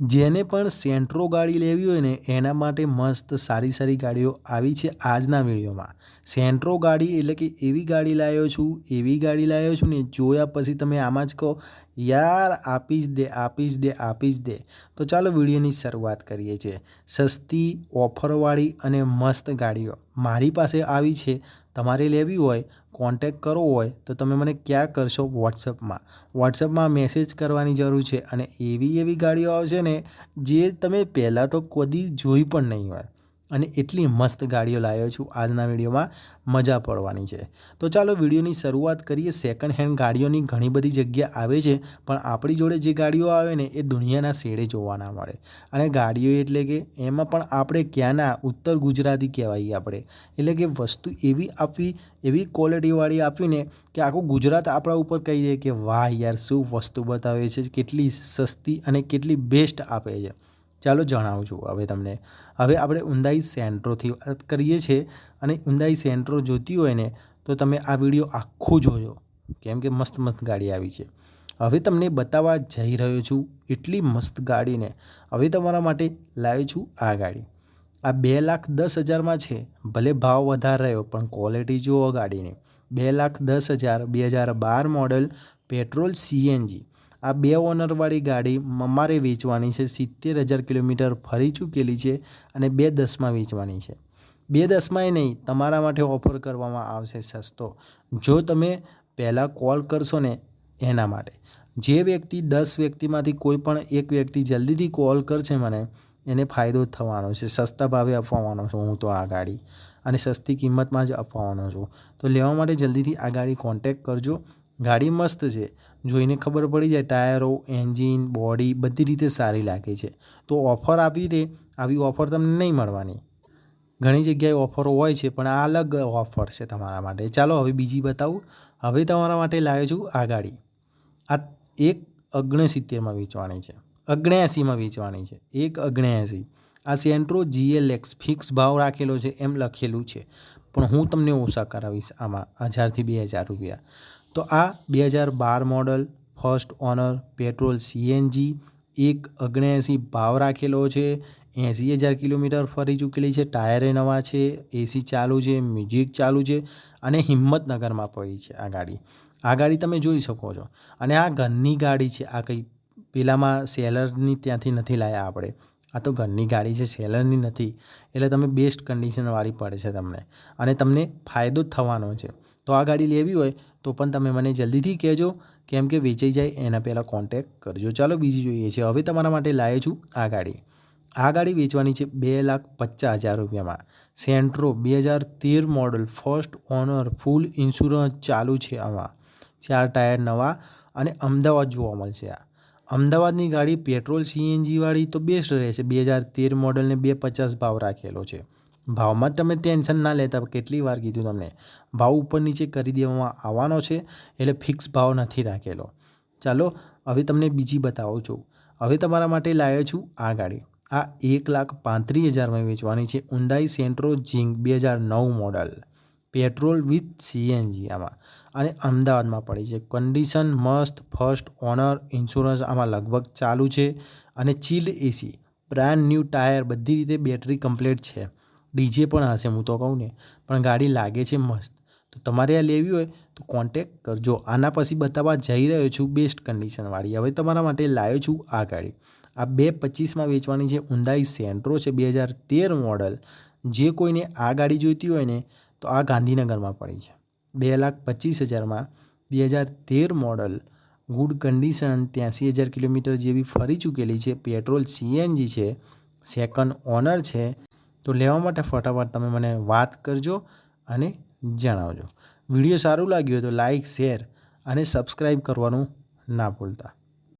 જેને પણ સેન્ટ્રો ગાડી લેવી હોય ને, એના માટે મસ્ત સારી સારી ગાડીઓ આવી છે આજના વિડીયોમાં. સેન્ટ્રો ગાડી એટલે કે એવી ગાડી લાવ્યો છું, એવી ગાડી લાવ્યો છું ને, જોયા પછી તમે આમાં જ કહો યાર આપી જ દે આપી જ દે આપી જ દે. તો ચાલો વિડીયોની શરૂઆત કરીએ છીએ. સસ્તી, ઓફરવાળી અને મસ્ત ગાડીઓ. મારી પાસે આવી છે. તમારે લેવી હોય કોન્ટેક કરવો હોય, તો તમે મને ક્યાં કરશો વોટ્સઅપમાં વોટ્સઅપમાં મેસેજ કરવાની જરૂર છે અને એવી એવી ગાડીઓ આવશે ને, જે તમે પહેલાં તો કદી જોઈ પણ નહીં હોય. અને એટલી મસ્ત ગાડીઓ લાવ્યો છું. આજના વિડીયોમાં મજા પડવાની છે. તો ચાલો વિડીયોની શરૂઆત કરીએ. સેકન્ડ હેન્ડ ગાડીઓની ઘણી બધી જગ્યા આવે છે, પણ આપણી જોડે જે ગાડીઓ આવે ને, એ દુનિયાના શેડે જોવા ના મળે. અને ગાડીઓ એટલે કે એમાં પણ આપણે ક્યાંના? ઉત્તર ગુજરાતી કહેવાય આપણે. એટલે કે વસ્તુ એવી આપવી, એવી ક્વોલિટીવાળી આપીને કે આખું ગુજરાત આપણા ઉપર કહી દે કે વાહ યાર, શું વસ્તુ બતાવે છે, કેટલી સસ્તી અને કેટલી બેસ્ટ આપે છે. ચાલો જણાવું છું હવે તમને, હવે આપણે ઊંડાઈ સેન્ટ્રોથી વાત કરીએ છીએ અને ઊંડાઈ સેન્ટ્રો જોતી હોય ને, તો તમે આ વીડિયો આખો જોજો. કેમ કે મસ્ત મસ્ત ગાડી આવી છે. હવે તમને બતાવવા જઈ રહ્યો છું એટલી મસ્ત ગાડીને. હવે તમારા માટે લાવ્યો છું આ ગાડી. આ બે લાખ દસ હજારમાં છે. ભલે ભાવ વધારે રહ્યો, પણ ક્વોલિટી જુઓ ગાડીની. બે લાખ દસ હજાર, બે હજાર બાર મોડલ પેટ્રોલ સીએનજી આ બે ઓનરવાળી ગાડી અમારે વેચવાની છે, સિત્તેર હજાર કિલોમીટર ફરી ચૂકેલી છે અને બે દસમાં વેચવાની છે. બે દસમાંય નહીં, તમારા માટે ઓફર કરવામાં આવશે સસ્તો. જો તમે પહેલાં કોલ કરશો ને એના માટે. જે વ્યક્તિ દસ વ્યક્તિમાંથી કોઈ પણ એક વ્યક્તિ જલ્દીથી કોલ કરશે મને, એને ફાયદો થવાનો છે, સસ્તા ભાવે અપાવવાનો છું હું તો આ ગાડી. અને સસ્તી કિંમતમાં જ અપાવવાનો છું. તો લેવા માટે જલ્દીથી આ ગાડી કોન્ટેક કરજો. ગાડી મસ્ત છે. જોઈને ખબર પડી જાય ટાયરો, એન્જિન, બોડી બધી રીતે સારી લાગે છે. તો ઓફર આપી દે, આવી ઓફર તમને નહીં મળવાની. ઘણી જગ્યાએ ઓફરો હોય છે, પણ આ અલગ ઓફર છે તમારા માટે. ચાલો હવે બીજી બતાવું. હવે તમારા માટે લાવ્યો છું આ ગાડી. આ એક અગણસિત્તેરમાં વેચવાની છે. અગણ્યાસીમાં વેચવાની છે. એક અગણ્યાસી આ સેન્ટ્રો જીએલએક્સ ફિક્સ ભાવ રાખેલો છે, એમ લખેલું છે. પણ હું તમને ઓછા કરાવીશ આમાં, હજારથી બે હજાર રૂપિયા. તો આ બે હજાર બાર model first owner petrol CNG, એક ઓગણએંસી ભાવ રાખેલો છે, એંસી હજાર કિલોમીટર ફરી ચૂકેલી છે, ટાયરે નવા છે, એસી ચાલુ છે, મ્યુઝિક ચાલુ છે અને હિંમતનગરમાં પડી છે આ ગાડી. આ ગાડી તમે જોઈ શકો છો. અને આ ઘરની ગાડી છે. આ કંઈ પેલામાં સેલરની ત્યાંથી નથી લાવ્યા આપણે. આ તો ઘરની ગાડી છે, સેલરની નથી. એટલે તમે બેસ્ટ કન્ડિશનવાળી પડે છે તમને. અને તમને ફાયદો જ થવાનો છે. તો આ ગાડી લેવી હોય, તો પણ તમે મને જલ્દીથી કહેજો. કેમ કે વેચાઈ જાય, એના પહેલાં કોન્ટેક કરજો. ચાલો, બીજી જોઈએ છે. હવે તમારા માટે લાવ્યો છું આ ગાડી. આ ગાડી વેચવાની છે બે લાખ પચાસ હજાર રૂપિયામાં. સેન્ટ્રો બે હજાર તેર model first owner full insurance ચાલુ છે આમાં. ચાર ટાયર નવા અને અમદાવાદ જોવા મળશે આ. અમદાવાદની ગાડી પેટ્રોલ સીએનજીવાળી તો બેસ્ટ રહેશે. બે હજાર તેર મોડલને બે પચાસ ભાવ રાખેલો છે. ભાવમાં તમે ટેન્શન ના લેતા કેટલી વાર કીધું તમને. ભાવ ઉપર નીચે કરી દેવામાં આવવાનો છે એટલે ફિક્સ ભાવ નથી રાખેલો. ચાલો, હવે તમને બીજી બતાવું છું. હવે તમારા માટે લાવ્યો છું આ ગાડી. આ એક લાખ પાંત્રીસ હજારમાં વેચવાની છે. ઊંડાઈ સેન્ટ્રો જીંગ બે હજાર નવ મોડલ. પેટ્રોલ વિથ સીએનજી આમાં. અને અમદાવાદમાં પડી છે. કન્ડિશન મસ્ત, ફર્સ્ટ ઓનર, ઇન્સ્યોરન્સ આમાં લગભગ ચાલુ છે. અને chilled AC, brand new tyre, બધી રીતે બેટરી કમ્પ્લીટ છે. ડીજે પણ હશે, હું તો કહું ને. પણ ગાડી લાગે છે મસ્ત. તો તમારે આ લેવી હોય તો કોન્ટેક કરજો. આના પછી બતાવવા જઈ રહ્યો છું બેસ્ટ કન્ડિશનવાળી હવે તમારા માટે લાવ્યો છું આ ગાડી. આ બે પચીસમાં વેચવાની છે. ઊંડાઈ સેન્ટ્રો છે, બે હજાર તેર મોડલ જે કોઈને આ ગાડી જોઈતી હોય ને તો આ ગાંધીનગરમાં પડી છે. બે લાખ પચીસ હજારમાં બે હજાર તેર મોડલ ગુડ કન્ડિશન ત્યાંસી હજાર કિલોમીટર જેવી ફરી ચૂકેલી છે, પેટ્રોલ સીએનજી છે, સેકન્ડ ઓનર છે, તો લેવા માટે ફટાફટ તમે મને વાત કરજો અને જણાવજો. વીડિયો સારું લાગ્યું હોય તો લાઇક શેર અને સબસ્ક્રાઈબ કરવાનું ના ભૂલતા.